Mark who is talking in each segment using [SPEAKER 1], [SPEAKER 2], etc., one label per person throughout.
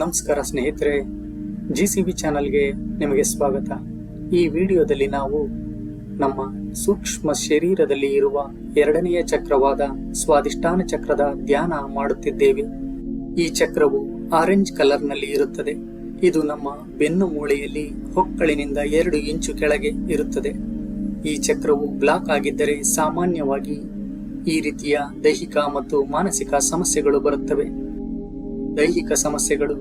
[SPEAKER 1] ನಮಸ್ಕಾರ ಸ್ನೇಹಿತರೆ G C B ಚಾನಲ್ಗೆ ನಿಮಗೆ ಸ್ವಾಗತ. ಈ ವಿಡಿಯೋದಲ್ಲಿ ನಾವು ನಮ್ಮ ಸೂಕ್ಷ್ಮ ಶರೀರದಲ್ಲಿ ಇರುವ ಎರಡನೆಯ ಚಕ್ರವಾದ ಸ್ವಾದಿಷ್ಠಾನ ಚಕ್ರದ ಧ್ಯಾನ ಮಾಡುತ್ತಿದ್ದೇವೆ. ಈ ಚಕ್ರವು ಆರೆಂಜ್ ಕಲರ್ನಲ್ಲಿ ಇರುತ್ತದೆ. ಇದು ನಮ್ಮ ಬೆನ್ನು ಮೂಳೆಯಲ್ಲಿ ಹೊಕ್ಕಳಿನಿಂದ ಎರಡು ಇಂಚು ಕೆಳಗೆ ಇರುತ್ತದೆ. ಈ ಚಕ್ರವು ಬ್ಲಾಕ್ ಆಗಿದ್ದರೆ ಸಾಮಾನ್ಯವಾಗಿ ಈ ರೀತಿಯ ದೈಹಿಕ ಮತ್ತು ಮಾನಸಿಕ ಸಮಸ್ಯೆಗಳು ಬರುತ್ತವೆ. ದೈಹಿಕ ಸಮಸ್ಯೆಗಳು,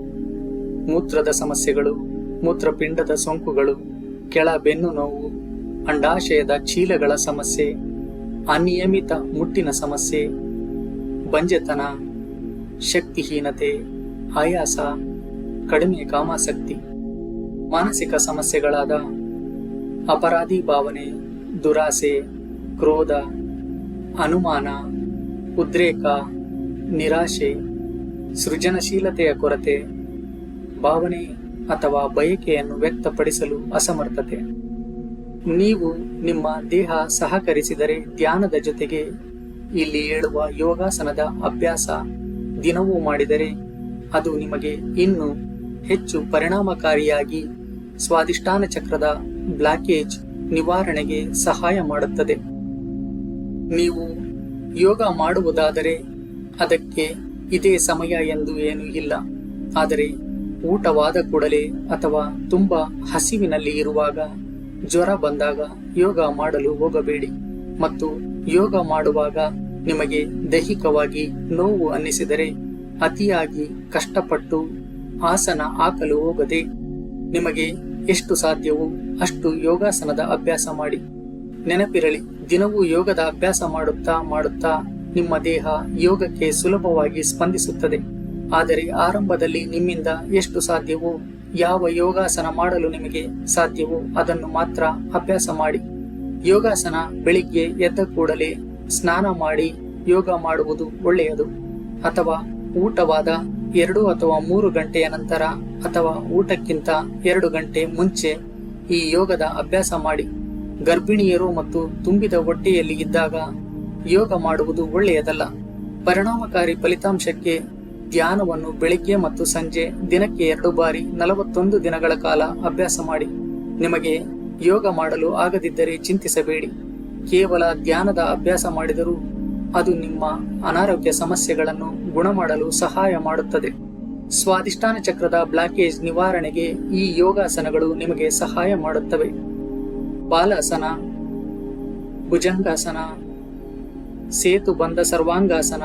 [SPEAKER 1] ಮೂತ್ರದ ಸಮಸ್ಯೆಗಳು, ಮೂತ್ರಪಿಂಡದ ಸೋಂಕುಗಳು, ಕೆಳ ಬೆನ್ನು ನೋವು, ಅಂಡಾಶಯದ ಚೀಲಗಳ ಸಮಸ್ಯೆ, ಅನಿಯಮಿತ ಮುಟ್ಟಿನ ಸಮಸ್ಯೆ, ಬಂಜೆತನ, ಶಕ್ತಿಹೀನತೆ, ಆಯಾಸ, ಕಡಿಮೆ ಕಾಮಾಸಕ್ತಿ, ಮಾನಸಿಕ ಸಮಸ್ಯೆಗಳಾದ ಅಪರಾಧಿ ಭಾವನೆ, ದುರಾಸೆ, ಕ್ರೋಧ, ಅನುಮಾನ, ಉದ್ರೇಕ, ನಿರಾಶೆ ಸೃಜನಶೀಲತೆಯ ಕೊರತೆ, ಭಾವನೆ ಅಥವಾ ಬಯಕೆಯನ್ನು ವ್ಯಕ್ತಪಡಿಸಲು ಅಸಮರ್ಥತೆ. ನೀವು ನಿಮ್ಮ ದೇಹ ಸಹಕರಿಸಿದರೆ ಧ್ಯಾನದ ಜೊತೆಗೆ ಇಲ್ಲಿ ಹೇಳುವ ಯೋಗಾಸನದ ಅಭ್ಯಾಸ ದಿನವೂ ಮಾಡಿದರೆ ಅದು ನಿಮಗೆ ಇನ್ನು ಹೆಚ್ಚು ಪರಿಣಾಮಕಾರಿಯಾಗಿ ಸ್ವಾದಿಷ್ಠಾನ ಚಕ್ರದ ಬ್ಲಾಕೇಜ್ ನಿವಾರಣೆಗೆ ಸಹಾಯ ಮಾಡುತ್ತದೆ. ನೀವು ಯೋಗ ಮಾಡುವುದಾದರೆ ಅದಕ್ಕೆ ಇದೇ ಸಮಯ ಎಂದು ಏನೂ ಇಲ್ಲ. ಆದರೆ ಊಟವಾದ ಕೂಡಲೇ ಅಥವಾ ತುಂಬ ಹಸಿವಿನಲ್ಲಿ ಇರುವಾಗ ಜ್ವರ ಬಂದಾಗ ಯೋಗ ಮಾಡಲು ಹೋಗಬೇಡಿ. ಮತ್ತು ಯೋಗ ಮಾಡುವಾಗ ನಿಮಗೆ ದೈಹಿಕವಾಗಿ ನೋವು ಅನ್ನಿಸಿದರೆ ಅತಿಯಾಗಿ ಕಷ್ಟಪಟ್ಟು ಆಸನ ಹಾಕಲು ಹೋಗದೆ ನಿಮಗೆ ಎಷ್ಟು ಸಾಧ್ಯವೋ ಅಷ್ಟು ಯೋಗಾಸನದ ಅಭ್ಯಾಸ ಮಾಡಿ. ನೆನಪಿರಲಿ, ದಿನವೂ ಯೋಗದ ಅಭ್ಯಾಸ ಮಾಡುತ್ತಾ ಮಾಡುತ್ತಾ ನಿಮ್ಮ ದೇಹ ಯೋಗಕ್ಕೆ ಸುಲಭವಾಗಿ ಸ್ಪಂದಿಸುತ್ತದೆ. ಆದರೆ ಆರಂಭದಲ್ಲಿ ನಿಮ್ಮಿಂದ ಎಷ್ಟು ಸಾಧ್ಯವೋ, ಯಾವ ಯೋಗಾಸನ ಮಾಡಲು ನಿಮಗೆ ಸಾಧ್ಯವೋ ಅದನ್ನು ಮಾತ್ರ ಅಭ್ಯಾಸ ಮಾಡಿ. ಯೋಗಾಸನ ಬೆಳಿಗ್ಗೆ ಎದ್ದ ಕೂಡಲೇ ಸ್ನಾನ ಮಾಡಿ ಯೋಗ ಮಾಡುವುದು ಒಳ್ಳೆಯದು. ಅಥವಾ ಊಟವಾದ ಎರಡು ಅಥವಾ ಮೂರು ಗಂಟೆಯ ನಂತರ ಅಥವಾ ಊಟಕ್ಕಿಂತ ಎರಡು ಗಂಟೆ ಮುಂಚೆ ಈ ಯೋಗದ ಅಭ್ಯಾಸ ಮಾಡಿ. ಗರ್ಭಿಣಿಯರು ಮತ್ತು ತುಂಬಿದ ಹೊಟ್ಟೆಯಲ್ಲಿ ಇದ್ದಾಗ ಯೋಗ ಮಾಡುವುದು ಒಳ್ಳೆಯದಲ್ಲ. ಪರಿಣಾಮಕಾರಿ ಫಲಿತಾಂಶಕ್ಕೆ ಧ್ಯಾನವನ್ನು ಬೆಳಿಗ್ಗೆ ಮತ್ತು ಸಂಜೆ ದಿನಕ್ಕೆ ಎರಡು ಬಾರಿ ನಲವತ್ತೊಂದು ದಿನಗಳ ಕಾಲ ಅಭ್ಯಾಸ ಮಾಡಿ. ನಿಮಗೆ ಯೋಗ ಮಾಡಲು ಆಗದಿದ್ದರೆ ಚಿಂತಿಸಬೇಡಿ. ಕೇವಲ ಧ್ಯಾನದ ಅಭ್ಯಾಸ ಮಾಡಿದರೂ ಅದು ನಿಮ್ಮ ಅನಾರೋಗ್ಯ ಸಮಸ್ಯೆಗಳನ್ನು ಗುಣಮಾಡಲು ಸಹಾಯ ಮಾಡುತ್ತದೆ. ಸ್ವಾದಿಷ್ಟಾನ ಚಕ್ರದ ಬ್ಲಾಕೇಜ್ ನಿವಾರಣೆಗೆ ಈ ಯೋಗಾಸನಗಳು ನಿಮಗೆ ಸಹಾಯ ಮಾಡುತ್ತವೆ. ಬಾಲಾಸನ, ಭುಜಂಗಾಸನ ಸೇತು ಬಂದ ಸರ್ವಾಂಗಾಸನ,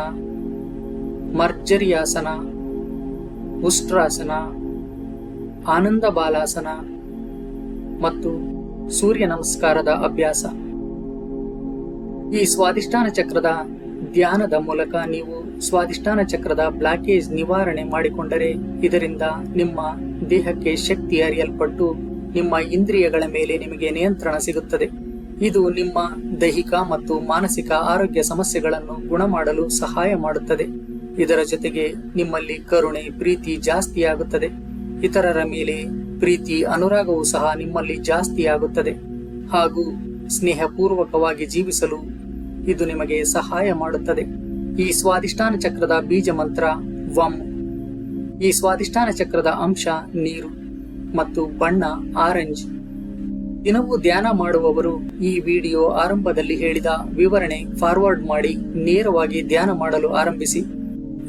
[SPEAKER 1] ಮರ್ಜರಿಯಾಸನ, ಉಷ್ಟ್ರಾಸನ ಆನಂದ ಬಾಲಾಸನ ಮತ್ತು ಸೂರ್ಯ ನಮಸ್ಕಾರದ ಅಭ್ಯಾಸ. ಈ ಸ್ವಾಧಿಷ್ಠಾನ ಚಕ್ರದ ಧ್ಯಾನದ ಮೂಲಕ ನೀವು ಸ್ವಾದಿಷ್ಠಾನ ಚಕ್ರದ ಬ್ಲಾಕೇಜ್ ನಿವಾರಣೆ ಮಾಡಿಕೊಂಡರೆ ಇದರಿಂದ ನಿಮ್ಮ ದೇಹಕ್ಕೆ ಶಕ್ತಿ ಅರಿಯಲ್ಪಟ್ಟು ನಿಮ್ಮ ಇಂದ್ರಿಯಗಳ ಮೇಲೆ ನಿಮಗೆ ನಿಯಂತ್ರಣ ಸಿಗುತ್ತದೆ. ಇದು ನಿಮ್ಮ ದೈಹಿಕ ಮತ್ತು ಮಾನಸಿಕ ಆರೋಗ್ಯ ಸಮಸ್ಯೆಗಳನ್ನು ಗುಣಮಾಡಲು ಸಹಾಯ ಮಾಡುತ್ತದೆ. ಇದರ ಜೊತೆಗೆ ನಿಮ್ಮಲ್ಲಿ ಕರುಣೆ, ಪ್ರೀತಿ ಜಾಸ್ತಿಯಾಗುತ್ತದೆ ಇತರರ ಮೇಲೆ ಪ್ರೀತಿ, ಅನುರಾಗವೂ ಸಹ ನಿಮ್ಮಲ್ಲಿ ಜಾಸ್ತಿಯಾಗುತ್ತದೆ ಹಾಗೂ ಸ್ನೇಹಪೂರ್ವಕವಾಗಿ ಜೀವಿಸಲು ಇದು ನಿಮಗೆ ಸಹಾಯ ಮಾಡುತ್ತದೆ. ಈ ಸ್ವಾದಿಷ್ಟಾನ ಚಕ್ರದ ಬೀಜ ಮಂತ್ರ, ವಂ. ಈ ಸ್ವಾದಿಷ್ಟಾನ ಚಕ್ರದ ಅಂಶ ನೀರು ಮತ್ತು ಬಣ್ಣ, ಆರೆಂಜ್. ದಿನವೂ ಧ್ಯಾನ ಮಾಡುವವರು ಈ ವಿಡಿಯೋ ಆರಂಭದಲ್ಲಿ ಹೇಳಿದ ವಿವರಣೆ ಫಾರ್ವರ್ಡ್ ಮಾಡಿ ನೇರವಾಗಿ ಧ್ಯಾನ ಮಾಡಲು ಆರಂಭಿಸಿ.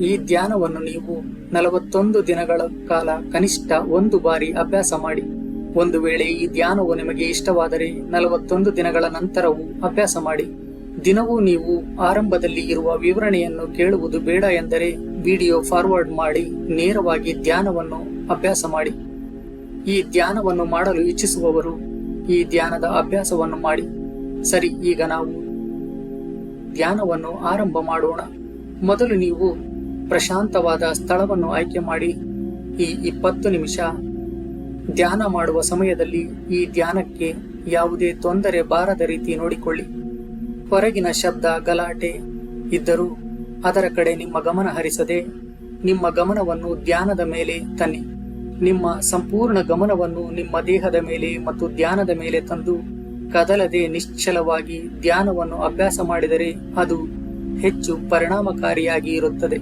[SPEAKER 1] ಈ ಧ್ಯಾನವನ್ನು ನೀವು ನಲವತ್ತೊಂದು ದಿನಗಳ ಕಾಲ ಕನಿಷ್ಠ ಒಂದು ಬಾರಿ ಅಭ್ಯಾಸ ಮಾಡಿ. ಒಂದು ವೇಳೆ ಈ ಧ್ಯಾನವು ನಿಮಗೆ ಇಷ್ಟವಾದರೆ ನಲವತ್ತೊಂದು ದಿನಗಳ ನಂತರವೂ ಅಭ್ಯಾಸ ಮಾಡಿ. ದಿನವೂ ನೀವು ಆರಂಭದಲ್ಲಿ ಇರುವ ವಿವರಣೆಯನ್ನು ಕೇಳುವುದು ಬೇಡ ಎಂದರೆ ವಿಡಿಯೋ ಫಾರ್ವರ್ಡ್ ಮಾಡಿ ನೇರವಾಗಿ ಧ್ಯಾನವನ್ನು ಅಭ್ಯಾಸ ಮಾಡಿ. ಈ ಧ್ಯಾನವನ್ನು ಮಾಡಲು ಇಚ್ಛಿಸುವವರು ಈ ಧ್ಯಾನದ ಅಭ್ಯಾಸವನ್ನು ಮಾಡಿ. ಸರಿ, ಈಗ ನಾವು ಧ್ಯಾನವನ್ನು ಆರಂಭ ಮಾಡೋಣ. ಮೊದಲು ನೀವು ಪ್ರಶಾಂತವಾದ ಸ್ಥಳವನ್ನು ಆಯ್ಕೆ ಮಾಡಿ ಈ ಇಪ್ಪತ್ತು ನಿಮಿಷ ಧ್ಯಾನ ಮಾಡುವ ಸಮಯದಲ್ಲಿ ಈ ಧ್ಯಾನಕ್ಕೆ ಯಾವುದೇ ತೊಂದರೆ ಬಾರದ ರೀತಿ ನೋಡಿಕೊಳ್ಳಿ. ಹೊರಗಿನ ಶಬ್ದ, ಗಲಾಟೆ ಇದ್ದರೂ ಅದರ ಕಡೆ ನಿಮ್ಮ ಗಮನ ಹರಿಸದೆ ನಿಮ್ಮ ಗಮನವನ್ನು ಧ್ಯಾನದ ಮೇಲೆ ತನ್ನಿ. ನಿಮ್ಮ ಸಂಪೂರ್ಣ ಗಮನವನ್ನು ನಿಮ್ಮ ದೇಹದ ಮೇಲೆ ಮತ್ತು ಧ್ಯಾನದ ಮೇಲೆ ತಂದು ಕದಲದೆ ನಿಶ್ಚಲವಾಗಿ ಧ್ಯಾನವನ್ನು ಅಭ್ಯಾಸ ಮಾಡಿದರೆ ಅದು ಹೆಚ್ಚು ಪರಿಣಾಮಕಾರಿಯಾಗಿ ಇರುತ್ತದೆ.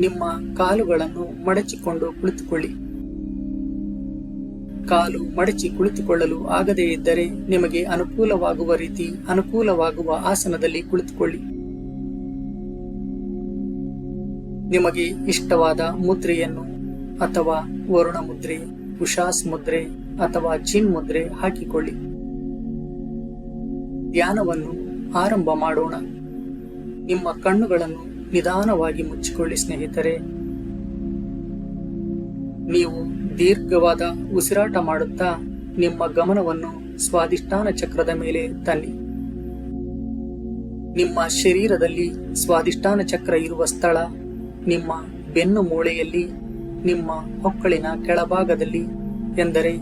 [SPEAKER 1] ನಿಮ್ಮ ಕಾಲುಗಳನ್ನು ಮಡಚಿಕೊಂಡು ಕುಳಿತುಕೊಳ್ಳಿ. ಕಾಲು ಮಡಚಿ ಕುಳಿತುಕೊಳ್ಳಲು ಆಗದೇ ಇದ್ದರೆ ನಿಮಗೆ ಅನುಕೂಲವಾಗುವ ರೀತಿ ಅನುಕೂಲವಾಗುವ ಆಸನದಲ್ಲಿ ಕುಳಿತುಕೊಳ್ಳಿ. ನಿಮಗೆ ಇಷ್ಟವಾದ ಮುದ್ರೆಯನ್ನು ಅಥವಾ ವರುಣ ಮುದ್ರೆ ಉಷಾಸ್ ಮುದ್ರೆ ಅಥವಾ ಚಿನ್ ಮುದ್ರೆ ಹಾಕಿಕೊಳ್ಳಿ. ಧ್ಯಾನವನ್ನು ಆರಂಭ ಮಾಡೋಣ. ನಿಮ್ಮ ಕಣ್ಣುಗಳನ್ನು ನಿಧಾನವಾಗಿ ಮುಚ್ಚಿಕೊಳ್ಳಿ ಸ್ನೇಹಿತರೆ. ನೀವು ದೀರ್ಘವಾದ ಉಸಿರಾಟ ಮಾಡುತ್ತಾ ನಿಮ್ಮ ಗಮನವನ್ನು ಸ್ವಾದಿಷ್ಟಾನ ಚಕ್ರದ ಮೇಲೆ ತನ್ನಿ. ನಿಮ್ಮ ಶರೀರದಲ್ಲಿ ಸ್ವಾದಿಷ್ಟಾನ ಚಕ್ರ ಇರುವ ಸ್ಥಳ ನಿಮ್ಮ ಬೆನ್ನು ಮೂಳೆಯಲ್ಲಿ ನಿಮ್ಮ ಹೊಕ್ಕಳಿನ ಕೆಳಭಾಗದಲ್ಲಿ ಎಂದರೆ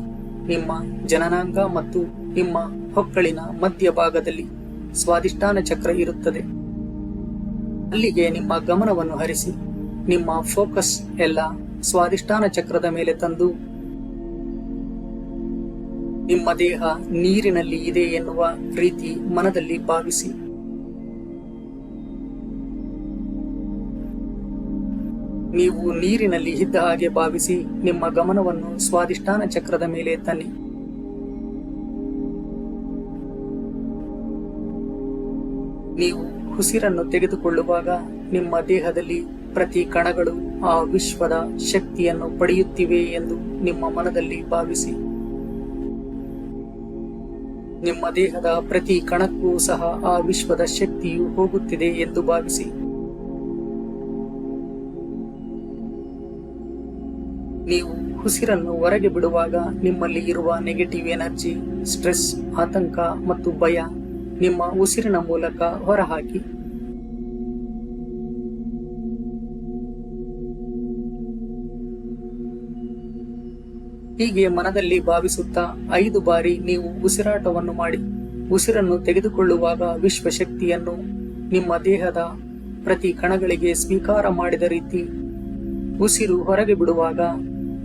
[SPEAKER 1] ನಿಮ್ಮ ಜನನಾಂಗ ಮತ್ತು ನಿಮ್ಮ ಹೊಕ್ಕಳಿನ ಮಧ್ಯಭಾಗದಲ್ಲಿ ಸ್ವಾದಿಷ್ಠಾನ ಚಕ್ರ ಇರುತ್ತದೆ. ಅಲ್ಲಿಗೆ ನಿಮ್ಮ ಗಮನವನ್ನು ಹರಿಸಿ, ನಿಮ್ಮ ಫೋಕಸ್ ಎಲ್ಲ ಸ್ವಾದಿಷ್ಠಾನ ಚಕ್ರದ ಮೇಲೆ ತಂದು, ನಿಮ್ಮ ದೇಹ ನೀರಿನಲ್ಲಿ ಇದೆ ಎನ್ನುವ ರೀತಿ ಮನದಲ್ಲಿ ಭಾವಿಸಿ. ನೀವು ನೀರಿನಲ್ಲಿ ಇದ್ದ ಹಾಗೆ ಭಾವಿಸಿ ನಿಮ್ಮ ಗಮನವನ್ನು ಸ್ವಾದಿಷ್ಟಾನ ಚಕ್ರದ ಮೇಲೆ ತನ್ನಿ. ನೀವು ಉಸಿರನ್ನು ತೆಗೆದುಕೊಳ್ಳುವಾಗ ನಿಮ್ಮ ದೇಹದಲ್ಲಿ ಪ್ರತಿ ಕಣಗಳು ಆ ವಿಶ್ವದ ಶಕ್ತಿಯನ್ನು ಪಡೆಯುತ್ತಿವೆ ಎಂದು ನಿಮ್ಮ ಮನದಲ್ಲಿ ಭಾವಿಸಿ. ನಿಮ್ಮ ದೇಹದ ಪ್ರತಿ ಕಣಕ್ಕೂ ಸಹ ಆ ವಿಶ್ವದ ಶಕ್ತಿಯು ಹೋಗುತ್ತಿದೆ ಎಂದು ಭಾವಿಸಿ. ನೀವು ಉಸಿರನ್ನು ಹೊರಗೆ ಬಿಡುವಾಗ ನಿಮ್ಮಲ್ಲಿ ಇರುವ ನೆಗೆಟಿವ್ ಎನರ್ಜಿ ಸ್ಟ್ರೆಸ್ ಆತಂಕ ಮತ್ತು ಭಯ ನಿಮ್ಮ ಉಸಿರಿನ ಮೂಲಕ ಹೊರಹಾಕಿ. ಹೀಗೆ ಮನದಲ್ಲಿ ಭಾವಿಸುತ್ತಾ ಐದು ಬಾರಿ ನೀವು ಉಸಿರಾಟವನ್ನು ಮಾಡಿ, ಉಸಿರನ್ನು ತೆಗೆದುಕೊಳ್ಳುವಾಗ ವಿಶ್ವಶಕ್ತಿಯನ್ನು ನಿಮ್ಮ ದೇಹದ ಪ್ರತಿ ಕಣಗಳಿಗೆ ಸ್ವೀಕಾರ ಮಾಡಿದ ರೀತಿ ಉಸಿರು ಹೊರಗೆ ಬಿಡುವಾಗ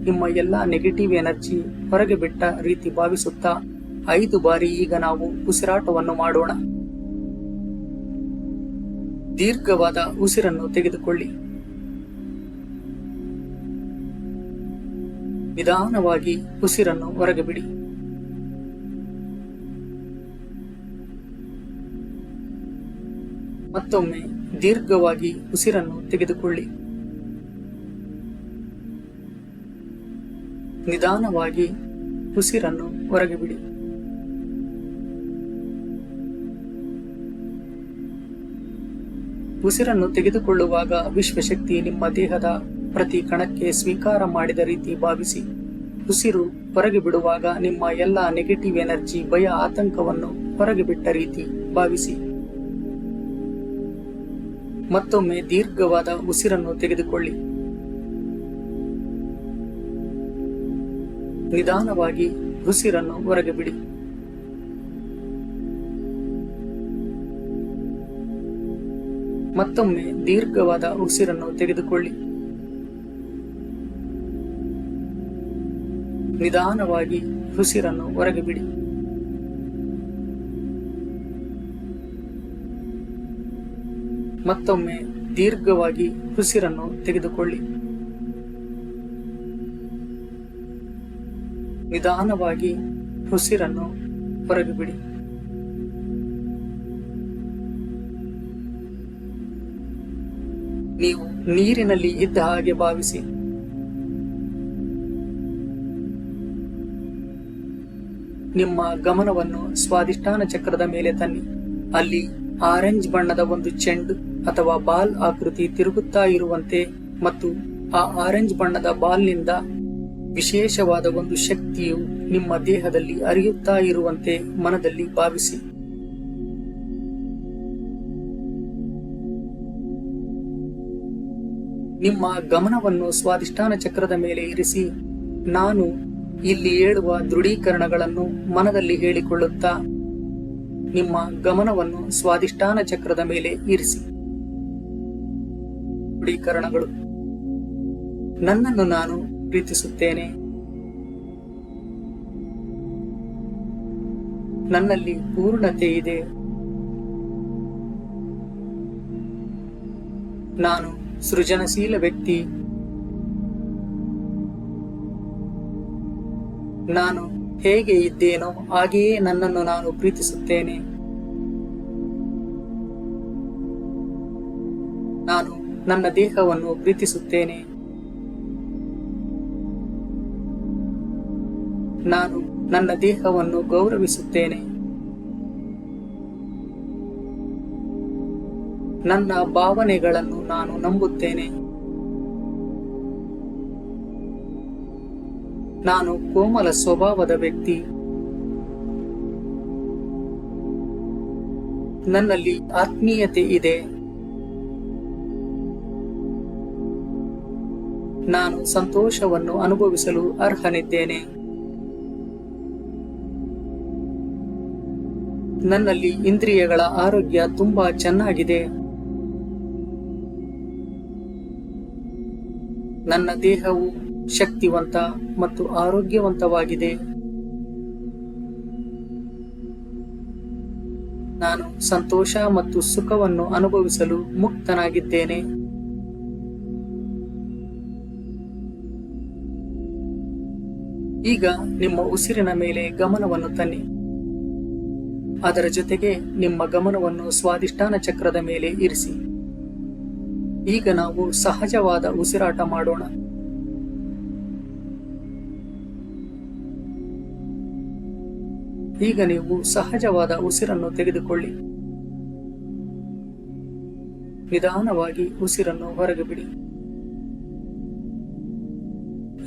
[SPEAKER 1] ನಿಮ್ಮ ಎಲ್ಲಾ ನೆಗೆಟಿವ್ ಎನರ್ಜಿ ಹೊರಗೆ ಬಿಟ್ಟ ರೀತಿ ಭಾವಿಸುತ್ತಾ ಐದು ಬಾರಿ ಈಗ ನಾವು ಉಸಿರಾಟವನ್ನು ಮಾಡೋಣ. ದೀರ್ಘವಾದ ಉಸಿರನ್ನು ತೆಗೆದುಕೊಳ್ಳಿ. ನಿಧಾನವಾಗಿ ಉಸಿರನ್ನು ಹೊರಗೆ ಬಿಡಿ. ಮತ್ತೊಮ್ಮೆ ದೀರ್ಘವಾಗಿ ಉಸಿರನ್ನು ತೆಗೆದುಕೊಳ್ಳಿ. ನಿಧಾನವಾಗಿ ಉಸಿರನ್ನು ಹೊರಗೆ ಬಿಡಿ. ಉಸಿರನ್ನು ತೆಗೆದುಕೊಳ್ಳುವಾಗ ವಿಶ್ವಶಕ್ತಿ ನಿಮ್ಮ ದೇಹದ ಪ್ರತಿ ಕಣಕ್ಕೆ ಸ್ವೀಕಾರ ಮಾಡಿದ ರೀತಿ ಭಾವಿಸಿ. ಉಸಿರು ಹೊರಗೆ ಬಿಡುವಾಗ ನಿಮ್ಮ ಎಲ್ಲ ನೆಗೆಟಿವ್ ಎನರ್ಜಿ ಭಯ, ಆತಂಕವನ್ನು ಹೊರಗೆ ಬಿಟ್ಟ ರೀತಿ ಭಾವಿಸಿ. ಮತ್ತೊಮ್ಮೆ ದೀರ್ಘವಾದ ಉಸಿರನ್ನು ತೆಗೆದುಕೊಳ್ಳಿ. ನಿಧಾನವಾಗಿ ಉಸಿರನ್ನು ಹೊರಗೆ ಬಿಡಿ. ಮತ್ತೊಮ್ಮೆ ದೀರ್ಘವಾದ ಉಸಿರನ್ನು ತೆಗೆದುಕೊಳ್ಳಿ. ನಿಧಾನವಾಗಿ ಉಸಿರನ್ನು ಹೊರಗೆ ಬಿಡಿ. ಮತ್ತೊಮ್ಮೆ ದೀರ್ಘವಾಗಿ ಉಸಿರನ್ನು ತೆಗೆದುಕೊಳ್ಳಿ. ನಿಧಾನವಾಗಿ ಉಸಿರನ್ನು ಹೊರಗೆ ಬಿಡಿ. ನೀವು ನೀರಿನಲ್ಲಿ ಇದ್ದ ಹಾಗೆ ಭಾವಿಸಿ. ನಿಮ್ಮ ಗಮನವನ್ನು ಸ್ವಾದಿಷ್ಟಾನ ಚಕ್ರದ ಮೇಲೆ ತನ್ನಿ. ಅಲ್ಲಿ ಆರೆಂಜ್ ಬಣ್ಣದ ಒಂದು ಚೆಂಡು ಅಥವಾ ಬಾಲ್ ಆಕೃತಿ ತಿರುಗುತ್ತಾ ಇರುವಂತೆ ಮತ್ತು ಆ ಆರೆಂಜ್ ಬಣ್ಣದ ಬಾಲ್ನಿಂದ ವಿಶೇಷವಾದ ಒಂದು ಶಕ್ತಿಯು ನಿಮ್ಮ ದೇಹದಲ್ಲಿ ಅರಿಯುತ್ತಾ ಇರುವಂತೆ ಮನದಲ್ಲಿ ಭಾವಿಸಿ. ನಿಮ್ಮ ಗಮನವನ್ನು ಸ್ವಾಧಿಷ್ಠಾನ ಚಕ್ರದ ಮೇಲೆ ಇರಿಸಿ. ನಾನು ಇಲ್ಲಿ ಹೇಳುವ ದೃಢೀಕರಣಗಳನ್ನು ಮನದಲ್ಲಿ ಹೇಳಿಕೊಳ್ಳುತ್ತಾ. ನಿಮ್ಮ ಗಮನವನ್ನು ಸ್ವಾಧಿಷ್ಠಾನ ಚಕ್ರದ ಮೇಲೆ ಇರಿಸಿ. ದೃಢೀಕರಣಗಳು. ನನ್ನನ್ನು ನಾನು ಪ್ರೀತಿಸುತ್ತೇನೆ. ನನ್ನಲ್ಲಿ ಪೂರ್ಣತೆ ಇದೆ. ನಾನು ಸೃಜನಶೀಲ ವ್ಯಕ್ತಿ. ನಾನು ಹೇಗೆ ಇದ್ದೇನೋ ಹಾಗೆಯೇ ನನ್ನನ್ನು ನಾನು ಪ್ರೀತಿಸುತ್ತೇನೆ. ನಾನು ನನ್ನ ದೇಹವನ್ನು ಪ್ರೀತಿಸುತ್ತೇನೆ. ನಾನು ನನ್ನ ದೇಹವನ್ನು ಗೌರವಿಸುತ್ತೇನೆ. ನನ್ನ ಭಾವನೆಗಳನ್ನು ನಾನು ನಂಬುತ್ತೇನೆ. ನಾನು ಕೋಮಲ ಸ್ವಭಾವದ ವ್ಯಕ್ತಿ. ನನ್ನಲ್ಲಿ ಆತ್ಮೀಯತೆ ಇದೆ. ನಾನು ಸಂತೋಷವನ್ನು ಅನುಭವಿಸಲು ಅರ್ಹನಿದ್ದೇನೆ. ನನ್ನಲ್ಲಿ ಇಂದ್ರಿಯಗಳ ಆರೋಗ್ಯ ತುಂಬಾ ಚೆನ್ನಾಗಿದೆ. ನನ್ನ ದೇಹವು ಶಕ್ತಿವಂತ ಮತ್ತು ಆರೋಗ್ಯವಂತವಾಗಿದೆ. ನಾನು ಸಂತೋಷ ಮತ್ತು ಸುಖವನ್ನು ಅನುಭವಿಸಲು ಮುಕ್ತನಾಗಿದ್ದೇನೆ. ಈಗ ನಿಮ್ಮ ಉಸಿರಿನ ಮೇಲೆ ಗಮನವನ್ನು ತನ್ನಿ. ಅದರ ಜೊತೆಗೆ ನಿಮ್ಮ ಗಮನವನ್ನು ಸ್ವಾದಿಷ್ಟಾನ ಚಕ್ರದ ಮೇಲೆ ಇರಿಸಿ. ಈಗ ನಾವು ಸಹಜವಾದ ಉಸಿರಾಟ ಮಾಡೋಣ. ಈಗ ನೀವು ಸಹಜವಾದ ಉಸಿರನ್ನು ತೆಗೆದುಕೊಳ್ಳಿ. ನಿಧಾನವಾಗಿ ಉಸಿರನ್ನು ಹೊರಗೆ ಬಿಡಿ.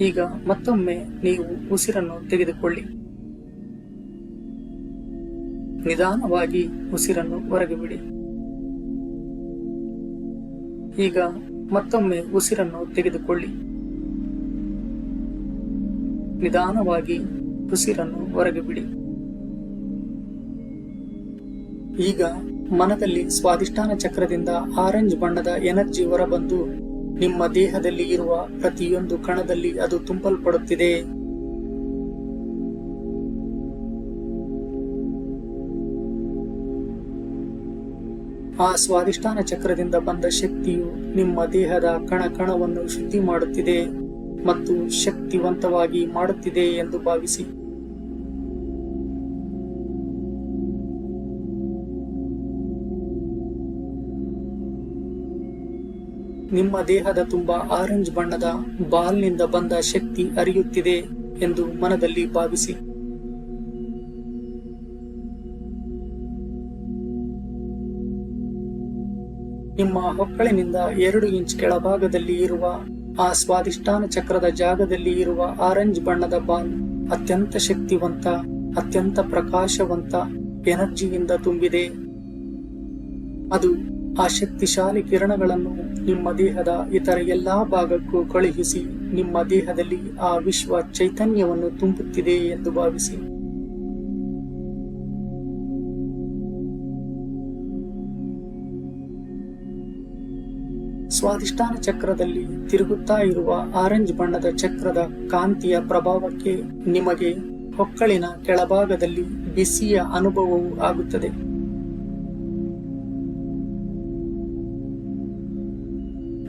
[SPEAKER 1] ಈಗ ಮತ್ತೊಮ್ಮೆ ನೀವು ಉಸಿರನ್ನು ತೆಗೆದುಕೊಳ್ಳಿ. ನಿಧಾನವಾಗಿ ಉಸಿರನ್ನು ಹೊರಗೆ ಬಿಡಿ. ಈಗ ಮತ್ತೊಮ್ಮೆ ಉಸಿರನ್ನು ತೆಗೆದುಕೊಳ್ಳಿ. ನಿಧಾನವಾಗಿ ಉಸಿರನ್ನು ಹೊರಗೆ ಬಿಡಿ. ಈಗ ಮನದಲ್ಲಿ ಸ್ವಾಧಿಷ್ಠಾನ ಚಕ್ರದಿಂದ ಆರೆಂಜ್ ಬಣ್ಣದ ಎನರ್ಜಿ ಹೊರಬಂದು ನಿಮ್ಮ ದೇಹದಲ್ಲಿ ಇರುವ ಪ್ರತಿಯೊಂದು ಕಣದಲ್ಲಿ ಅದು ತುಂಬಲ್ಪಡುತ್ತಿದೆ. ಆ ಸ್ವಾಧಿಷ್ಠಾನ ಚಕ್ರದಿಂದ ಬಂದ ಶಕ್ತಿಯು ನಿಮ್ಮ ದೇಹದ ಕಣ ಕಣವನ್ನು ಶುದ್ಧಿ ಮಾಡುತ್ತಿದೆ ಮತ್ತು ಶಕ್ತಿವಂತವಾಗಿ ಮಾಡುತ್ತಿದೆ ಎಂದು ಭಾವಿಸಿ. ನಿಮ್ಮ ದೇಹದ ತುಂಬಾ ಆರೆಂಜ್ ಬಣ್ಣದ ಬಾಲ್ನಿಂದ ಬಂದ ಶಕ್ತಿ ಅರಿಯುತ್ತಿದೆ ಎಂದು ಮನದಲ್ಲಿ ಭಾವಿಸಿ. ನಿಮ್ಮ ಹೊಕ್ಕಳಿನಿಂದ ಎರಡು ಇಂಚ್ ಕೆಳಭಾಗದಲ್ಲಿ ಇರುವ ಆ ಸ್ವಾದಿಷ್ಟಾನ ಚಕ್ರದ ಜಾಗದಲ್ಲಿ ಇರುವ ಆರೆಂಜ್ ಬಣ್ಣದ ಬಾಲ್ ಅತ್ಯಂತ ಶಕ್ತಿವಂತ, ಅತ್ಯಂತ ಪ್ರಕಾಶವಂತ ಎನರ್ಜಿಯಿಂದ ತುಂಬಿದೆ. ಅದು ಆ ಶಕ್ತಿಶಾಲಿ ಕಿರಣಗಳನ್ನು ನಿಮ್ಮ ದೇಹದ ಇತರ ಎಲ್ಲಾ ಭಾಗಕ್ಕೂ ಕಳುಹಿಸಿ ನಿಮ್ಮ ದೇಹದಲ್ಲಿ ಆ ವಿಶ್ವ ಚೈತನ್ಯವನ್ನು ತುಂಬುತ್ತಿದೆ ಎಂದು ಭಾವಿಸಿ. ಸ್ವಾದಿಷ್ಟಾನ ಚಕ್ರದಲ್ಲಿ ತಿರುಗುತ್ತಾ ಇರುವ ಆರೆಂಜ್ ಬಣ್ಣದ ಚಕ್ರದ ಕಾಂತಿಯ ಪ್ರಭಾವಕ್ಕೆ ನಿಮಗೆ ಹೊಕ್ಕಳಿನ ಕೆಳಭಾಗದಲ್ಲಿ ಬಿಸಿಯ ಅನುಭವವು ಆಗುತ್ತದೆ.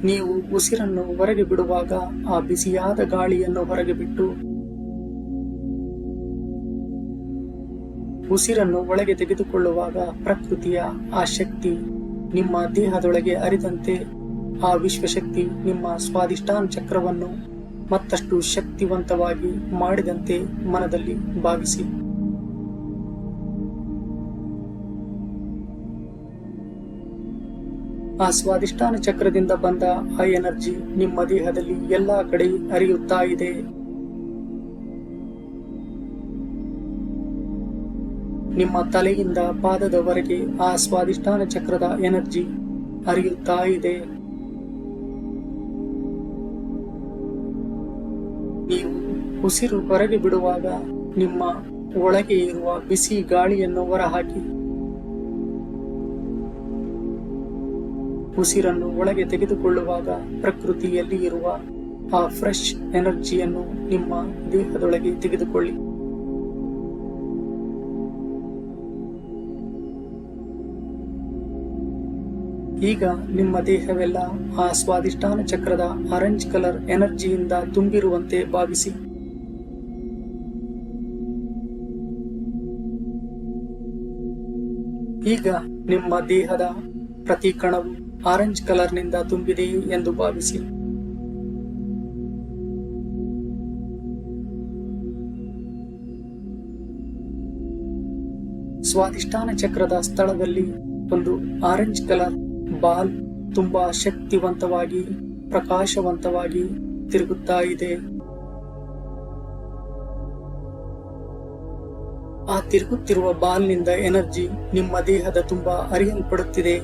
[SPEAKER 1] ನೀವು ಉಸಿರನ್ನು ಹೊರಗೆ ಬಿಡುವಾಗ ಆ ಬಿಸಿಯಾದ ಗಾಳಿಯನ್ನು ಹೊರಗೆ ಬಿಟ್ಟು ಉಸಿರನ್ನು ಒಳಗೆ ತೆಗೆದುಕೊಳ್ಳುವಾಗ ಪ್ರಕೃತಿಯ ಆ ಶಕ್ತಿ ನಿಮ್ಮ ದೇಹದೊಳಗೆ ಅರಿದಂತೆ ಆ ವಿಶ್ವಶಕ್ತಿ ನಿಮ್ಮ ಸ್ವಾದಿಷ್ಟಾನ್ ಚಕ್ರವನ್ನು ಮತ್ತಷ್ಟು ಶಕ್ತಿವಂತವಾಗಿ ಮಾಡಿದಂತೆ ಮನದಲ್ಲಿ ಭಾವಿಸಿ. ಆ ಸ್ವಾದಿಷ್ಟಾನ ಚಕ್ರದಿಂದ ಬಂದ ಆ ಎನರ್ಜಿ ನಿಮ್ಮ ದೇಹದಲ್ಲಿ ಎಲ್ಲಾ ಕಡೆ ಹರಿಯುತ್ತಾ ಇದೆ. ನಿಮ್ಮ ತಲೆಯಿಂದ ಪಾದದವರೆಗೆ ಆ ಸ್ವಾದಿಷ್ಟಾನ ಚಕ್ರದ ಎನರ್ಜಿ ಹರಿಯುತ್ತಾ ಇದೆ. ಉಸಿರು ಹೊರಗೆ ಬಿಡುವಾಗ ನಿಮ್ಮ ಒಳಗೆ ಇರುವ ಬಿಸಿ ಗಾಳಿಯನ್ನು ಹೊರಹಾಕಿ. ಉಸಿರನ್ನು ಒಳಗೆ ತೆಗೆದುಕೊಳ್ಳುವಾಗ ಪ್ರಕೃತಿಯಲ್ಲಿ ಇರುವ ಆ ಫ್ರೆಶ್ ಎನರ್ಜಿಯನ್ನು ನಿಮ್ಮ ದೇಹದೊಳಗೆ ತೆಗೆದುಕೊಳ್ಳಿ. ಈಗ ನಿಮ್ಮ ದೇಹವೆಲ್ಲ ಆ ಸ್ವಾದಿಷ್ಟಾನ ಚಕ್ರದ ಆರೆಂಜ್ ಕಲರ್ ಎನರ್ಜಿಯಿಂದ ತುಂಬಿರುವಂತೆ ಭಾವಿಸಿ. ಈಗ ನಿಮ್ಮ ದೇಹದ ಪ್ರತಿ ಕಣವು ಆರೆಂಜ್ ಕಲರ್ನಿಂದ ತುಂಬಿದೆ ಎಂದು ಭಾವಿಸಿ. ಸ್ವಾದಿಷ್ಟಾನ ಚಕ್ರದ ಸ್ಥಳದಲ್ಲಿ ಒಂದು ಆರೆಂಜ್ ಕಲರ್ ಬಾಲ್ ತುಂಬಾ ಶಕ್ತಿವಂತವಾಗಿ, ಪ್ರಕಾಶವಂತವಾಗಿ ತಿರುಗುತ್ತಾ ಇದೆ. ಆ ತಿರುಗುತ್ತಿರುವ ಬಾಲ್ನಿಂದ ಎನರ್ಜಿ ನಿಮ್ಮ ದೇಹದ ತುಂಬಾ ಅರಿಯಲ್ಪಡುತ್ತಿದೆ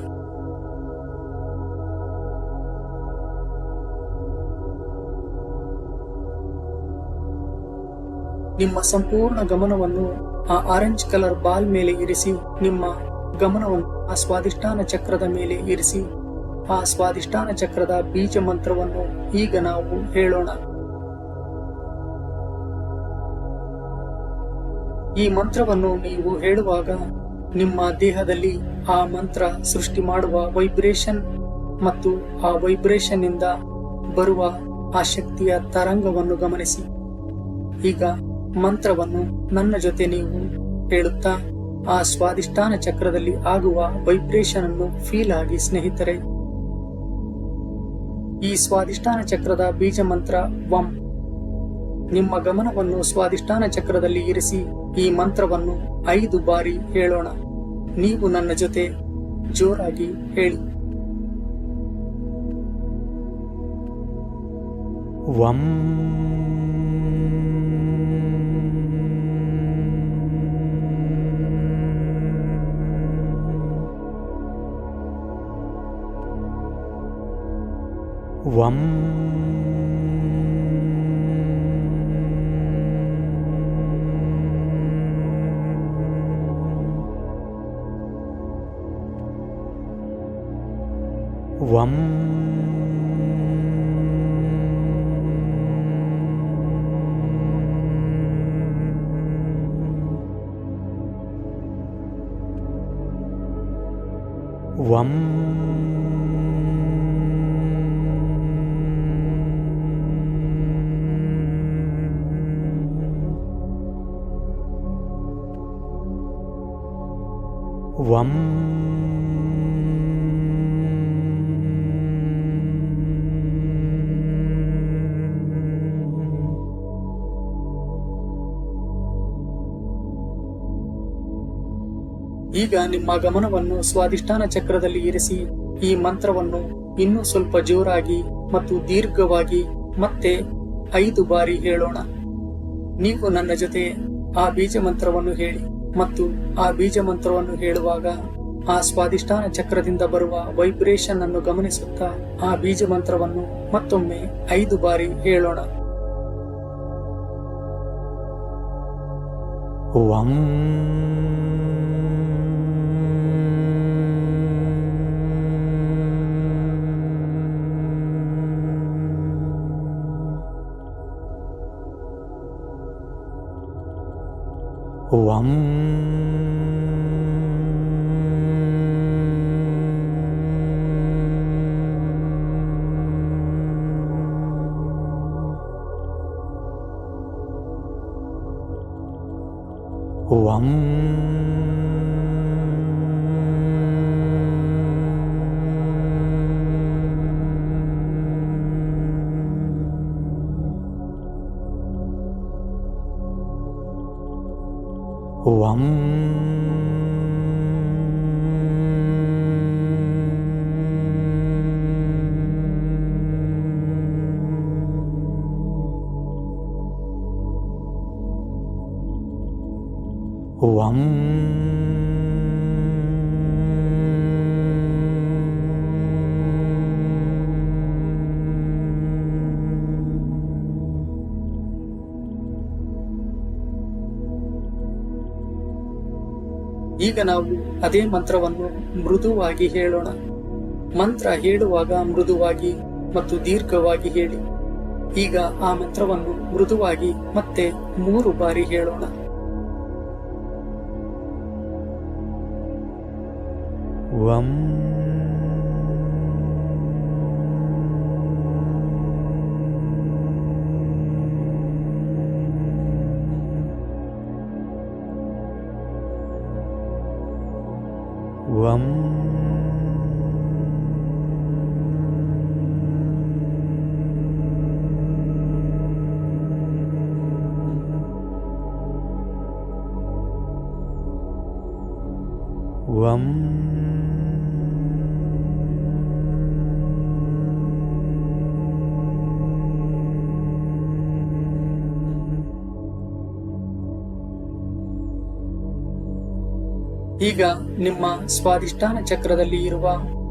[SPEAKER 1] ನಿಮ್ಮ ಸಂಪೂರ್ಣ ಗಮನವನ್ನು ಆ ಆರೆಂಜ್ ಕಲರ್ ಬಾಲ್ ಮೇಲೆ ಇರಿಸಿ, ನಿಮ್ಮ ಗಮನವನ್ನು ಆ ಸ್ವಾದಿಷ್ಠಾನ ಚಕ್ರದ ಮೇಲೆ ಇರಿಸಿ. ಆ ಸ್ವಾದಿಷ್ಠಾನ ಚಕ್ರದ ಬೀಜ ಮಂತ್ರವನ್ನು ಈಗ ನಾವು ಹೇಳೋಣ. ಈ ಮಂತ್ರವನ್ನು ನೀವು ಹೇಳುವಾಗ ನಿಮ್ಮ ದೇಹದಲ್ಲಿ ಆ ಮಂತ್ರ ಸೃಷ್ಟಿ ಮಾಡುವ ವೈಬ್ರೇಷನ್ ಮತ್ತು ಆ ವೈಬ್ರೇಷನ್ ಇಂದ ಬರುವ ಆ ಶಕ್ತಿಯ ತರಂಗವನ್ನು ಗಮನಿಸಿ. ಈಗ ಮಂತ್ರವನ್ನು ನನ್ನ ಜೊತೆ ನೀವು ಹೇಳುತ್ತಾ, ಆ ಸ್ವಾದಿಷ್ಟಾನ ಚಕ್ರದಲ್ಲಿ ಆಗುವ ವೈಬ್ರೇಷನ್ ಅನ್ನು ಫೀಲ್ ಆಗಿ ಸ್ನೇಹಿತರೆ. ಈ ಸ್ವಾದಿಷ್ಟಾನ ಚಕ್ರದ ಬೀಜ ಮಂತ್ರ ವಂ. ನಿಮ್ಮ ಗಮನವನ್ನು ಸ್ವಾಧಿಷ್ಠಾನ ಚಕ್ರದಲ್ಲಿ ಇರಿಸಿ ಈ ಮಂತ್ರವನ್ನು ಐದು ಬಾರಿ ಹೇಳೋಣ. ನೀವು ನನ್ನ ಜೊತೆ ಜೋರಾಗಿ ಹೇಳಿ.
[SPEAKER 2] ವಂ ವಂ ವಂ ವಂ ವಂ
[SPEAKER 1] ಈಗ ನಿಮ್ಮ ಗಮನವನ್ನು ಸ್ವಾಧಿಷ್ಠಾನ ಚಕ್ರದಲ್ಲಿ ಇರಿಸಿ, ಈ ಮಂತ್ರವನ್ನು ಇನ್ನೂ ಸ್ವಲ್ಪ ಜೋರಾಗಿ ಮತ್ತು ದೀರ್ಘವಾಗಿ ಮತ್ತೆ ಐದು ಬಾರಿ ಹೇಳೋಣ. ನೀವು ನನ್ನ ಜೊತೆ ಆ ಬೀಜ ಮಂತ್ರವನ್ನು ಹೇಳಿ ಮತ್ತು ಆ ಬೀಜ ಮಂತ್ರವನ್ನು ಹೇಳುವಾಗ ಆ ಸ್ವಾಧಿಷ್ಠಾನ ಚಕ್ರದಿಂದ ಬರುವ ವೈಬ್ರೇಷನ್ ಅನ್ನು ಗಮನಿಸುತ್ತಾ ಆ ಬೀಜ ಮಂತ್ರವನ್ನು ಮತ್ತೊಮ್ಮೆ ಐದು ಬಾರಿ ಹೇಳೋಣ.
[SPEAKER 2] ವಂ ವಂ ವಂ ವಂ
[SPEAKER 1] ಈಗ ನಾವು ಅದೇ ಮಂತ್ರವನ್ನು ಮೃದುವಾಗಿ ಹೇಳೋಣ. ಮಂತ್ರ ಹೇಳುವಾಗ ಮೃದುವಾಗಿ ಮತ್ತು ದೀರ್ಘವಾಗಿ ಹೇಳಿ. ಈಗ ಆ ಮಂತ್ರವನ್ನು ಮೃದುವಾಗಿ ಮತ್ತೆ ಮೂರು ಬಾರಿ ಹೇಳೋಣ.
[SPEAKER 2] One. Vum.
[SPEAKER 1] ಈಗ ನಿಮ್ಮ ಸ್ವಾಧಿಷ್ಠಾನ ಚಕ್ರದಲ್ಲಿ ಇರುವ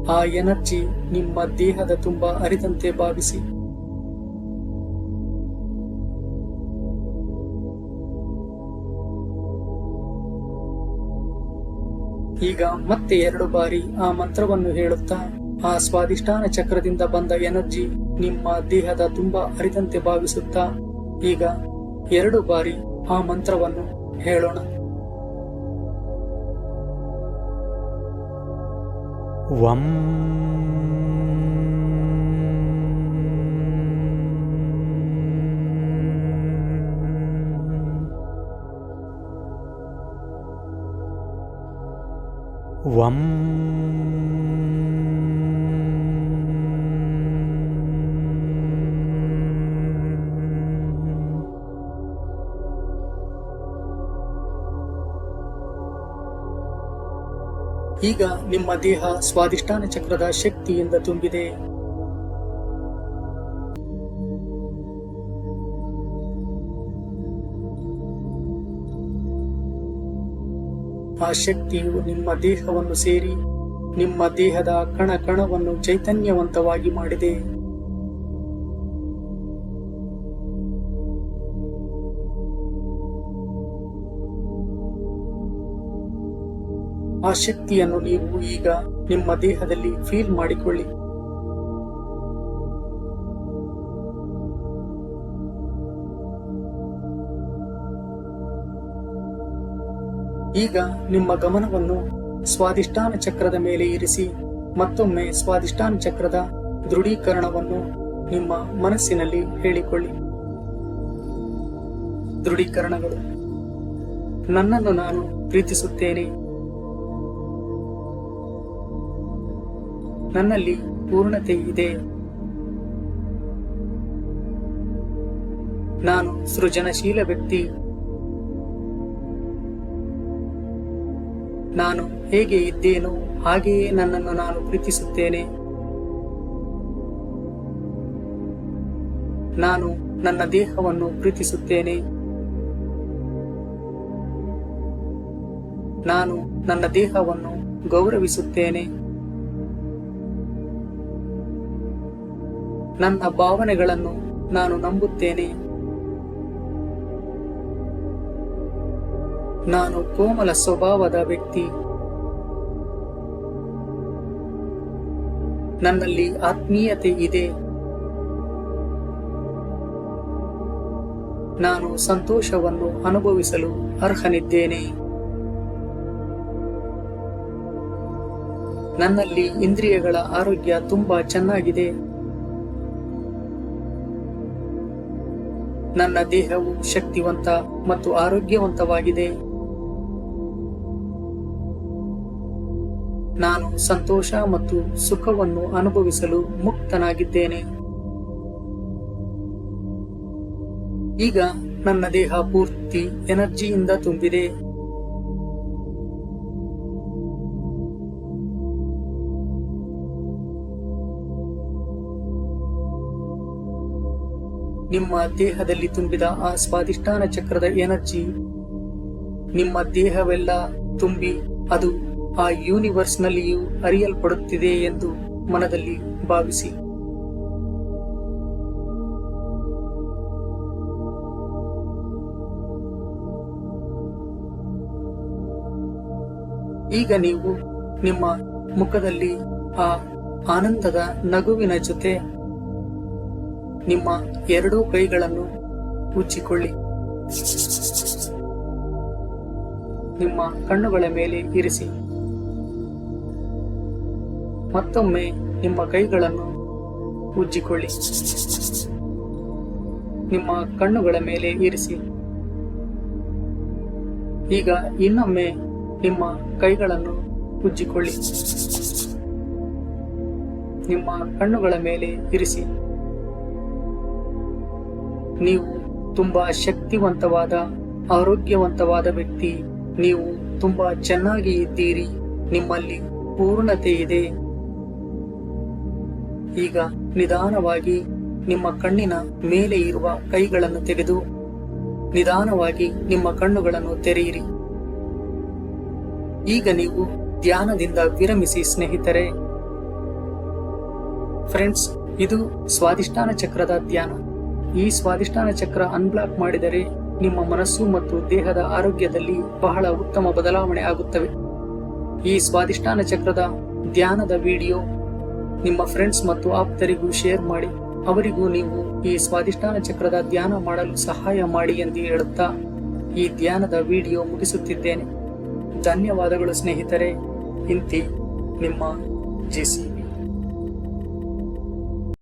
[SPEAKER 1] ಆ ಎನರ್ಜಿ ನಿಮ್ಮ ದೇಹದ ತುಂಬಾ ಅರಿದಂತೆ ಭಾವಿಸಿ. ಈಗ ಮತ್ತೆ ಎರಡು ಬಾರಿ ಆ ಮಂತ್ರವನ್ನು ಹೇಳುತ್ತಾ, ಆ ಸ್ವಾಧಿಷ್ಠಾನ ಚಕ್ರದಿಂದ ಬಂದ ಎನರ್ಜಿ ನಿಮ್ಮ ದೇಹದ ತುಂಬಾ ಅರಿದಂತೆ ಭಾವಿಸುತ್ತಾ, ಈಗ ಎರಡು ಬಾರಿ ಆ ಮಂತ್ರವನ್ನು ಹೇಳೋಣ.
[SPEAKER 2] ವಂ ವಂ
[SPEAKER 1] ಈಗ ನಿಮ್ಮ ದೇಹ ಸ್ವಾಧಿಷ್ಠಾನ ಚಕ್ರದ ಶಕ್ತಿಯಿಂದ ತುಂಬಿದೆ. ಆ ಶಕ್ತಿಯು ನಿಮ್ಮ ದೇಹವನ್ನು ಸೇರಿ ನಿಮ್ಮ ದೇಹದ ಕಣ ಕಣವನ್ನು ಚೈತನ್ಯವಂತವಾಗಿ ಮಾಡಿದೆ. ಆ ಶಕ್ತಿಯನ್ನು ನೀವು ಈಗ ನಿಮ್ಮ ದೇಹದಲ್ಲಿ ಫೀಲ್ ಮಾಡಿಕೊಳ್ಳಿ. ಈಗ ನಿಮ್ಮ ಗಮನವನ್ನು ಸ್ವಾದಿಷ್ಠಾನ ಚಕ್ರದ ಮೇಲೆ ಇರಿಸಿ, ಮತ್ತೊಮ್ಮೆ ಸ್ವಾದಿಷ್ಠಾನ ಚಕ್ರದ ದೃಢೀಕರಣವನ್ನು ನಿಮ್ಮ ಮನಸ್ಸಿನಲ್ಲಿ ಹೇಳಿಕೊಳ್ಳಿ. ದೃಢೀಕರಣಗಳು. ನನ್ನನ್ನು ನಾನು ಪ್ರೀತಿಸುತ್ತೇನೆ. ನನ್ನಲ್ಲಿ ಪೂರ್ಣತೆ ಇದೆ. ನಾನು ಸೃಜನಶೀಲ ವ್ಯಕ್ತಿ. ನಾನು ಹೇಗೆ ಇದ್ದೇನೋ ಹಾಗೆಯೇ ನನ್ನನ್ನು ನಾನು ಪ್ರೀತಿಸುತ್ತೇನೆ. ನಾನು ನನ್ನ ದೇಹವನ್ನು ಪ್ರೀತಿಸುತ್ತೇನೆ. ನಾನು ನನ್ನ ದೇಹವನ್ನು ಗೌರವಿಸುತ್ತೇನೆ. ನನ್ನ ಭಾವನೆಗಳನ್ನು ನಾನು ನಂಬುತ್ತೇನೆ. ನಾನು ಕೋಮಲ ಸ್ವಭಾವದ ವ್ಯಕ್ತಿ. ನನ್ನಲ್ಲಿ ಆತ್ಮೀಯತೆ ಇದೆ. ನಾನು ಸಂತೋಷವನ್ನು ಅನುಭವಿಸಲು ಅರ್ಹನಿದ್ದೇನೆ. ನನ್ನಲ್ಲಿ ಇಂದ್ರಿಯಗಳ ಆರೋಗ್ಯ ತುಂಬಾ ಚೆನ್ನಾಗಿದೆ. ನನ್ನ ದೇಹವು ಶಕ್ತಿವಂತ ಮತ್ತು ಆರೋಗ್ಯವಂತವಾಗಿದೆ. ನಾನು ಸಂತೋಷ ಮತ್ತು ಸುಖವನ್ನು ಅನುಭವಿಸಲು ಮುಕ್ತನಾಗಿದ್ದೇನೆ. ಈಗ ನನ್ನ ದೇಹ ಪೂರ್ತಿ ಎನರ್ಜಿಯಿಂದ ತುಂಬಿದೆ. ನಿಮ್ಮ ದೇಹದಲ್ಲಿ ತುಂಬಿದ ಆ ಸ್ವಾಧಿಷ್ಠಾನ ಚಕ್ರದ ಎನರ್ಜಿ, ನಿಮ್ಮ ದೇಹವೆಲ್ಲ ತುಂಬಿ ಅದು ಆ ಯೂನಿವರ್ಸ್ ನಲ್ಲಿಯೂ ಅರಿಯಲ್ಪಡುತ್ತಿದೆ ಎಂದು ಮನದಲ್ಲಿ ಭಾವಿಸಿ. ಈಗ ನೀವು ನಿಮ್ಮ ಮುಖದಲ್ಲಿ ಆ ಆನಂದದ ನಗುವಿನ ಜೊತೆ ನಿಮ್ಮ ಎರಡೂ ಕೈಗಳನ್ನು ಉಜ್ಜಿಕೊಳ್ಳಿ ನಿಮ್ಮ ಕಣ್ಣುಗಳ ಮೇಲೆ ಇರಿಸಿ. ಮತ್ತೊಮ್ಮೆ ನಿಮ್ಮ ಕೈಗಳನ್ನು ಉಜ್ಜಿಕೊಳ್ಳಿ ನಿಮ್ಮ ಕಣ್ಣುಗಳ ಮೇಲೆ ಇರಿಸಿ. ಈಗ ಇನ್ನೊಮ್ಮೆ ನಿಮ್ಮ ಕೈಗಳನ್ನು ಉಜ್ಜಿಕೊಳ್ಳಿ ನಿಮ್ಮ ಕಣ್ಣುಗಳ ಮೇಲೆ ಇರಿಸಿ. ನೀವು ತುಂಬಾ ಶಕ್ತಿವಂತವಾದ, ಆರೋಗ್ಯವಂತವಾದ ವ್ಯಕ್ತಿ. ನೀವು ತುಂಬಾ ಚೆನ್ನಾಗಿ ಇದ್ದೀರಿ. ನಿಮ್ಮಲ್ಲಿ ಪೂರ್ಣತೆ ಇದೆ. ಈಗ ನಿಧಾನವಾಗಿ ನಿಮ್ಮ ಕಣ್ಣಿನ ಮೇಲೆ ಇರುವ ಕೈಗಳನ್ನು ತೆಗೆದು, ನಿಧಾನವಾಗಿ ನಿಮ್ಮ ಕಣ್ಣುಗಳನ್ನು ತೆರೆಯಿರಿ. ಈಗ ನೀವು ಧ್ಯಾನದಿಂದ ವಿರಮಿಸಿ ಸ್ನೇಹಿತರೆ. ಫ್ರೆಂಡ್ಸ್, ಇದು ಸ್ವಾದಿಷ್ಠಾನ ಚಕ್ರದ ಧ್ಯಾನ. ಈ ಸ್ವಾಧಿಷ್ಠಾನ ಚಕ್ರ ಅನ್ಬ್ಲಾಕ್ ಮಾಡಿದರೆ ನಿಮ್ಮ ಮನಸ್ಸು ಮತ್ತು ದೇಹದ ಆರೋಗ್ಯದಲ್ಲಿ ಬಹಳ ಉತ್ತಮ ಬದಲಾವಣೆ ಆಗುತ್ತವೆ. ಈ ಸ್ವಾಧಿಷ್ಠಾನ ಚಕ್ರದ ಧ್ಯಾನದ ವಿಡಿಯೋ ನಿಮ್ಮ ಫ್ರೆಂಡ್ಸ್ ಮತ್ತು ಆಪ್ತರಿಗೂ ಶೇರ್ ಮಾಡಿ. ಅವರಿಗೂ ನೀವು ಈ ಸ್ವಾಧಿಷ್ಠಾನ ಚಕ್ರದ ಧ್ಯಾನ ಮಾಡಲು ಸಹಾಯ ಮಾಡಿ ಎಂದು ಹೇಳುತ್ತಾ ಈ ಧ್ಯಾನದ ವಿಡಿಯೋ ಮುಗಿಸುತ್ತಿದ್ದೇನೆ. ಧನ್ಯವಾದಗಳು ಸ್ನೇಹಿತರೆ. ಇಂತಿ ನಿಮ್ಮ ಜೆಸಿ.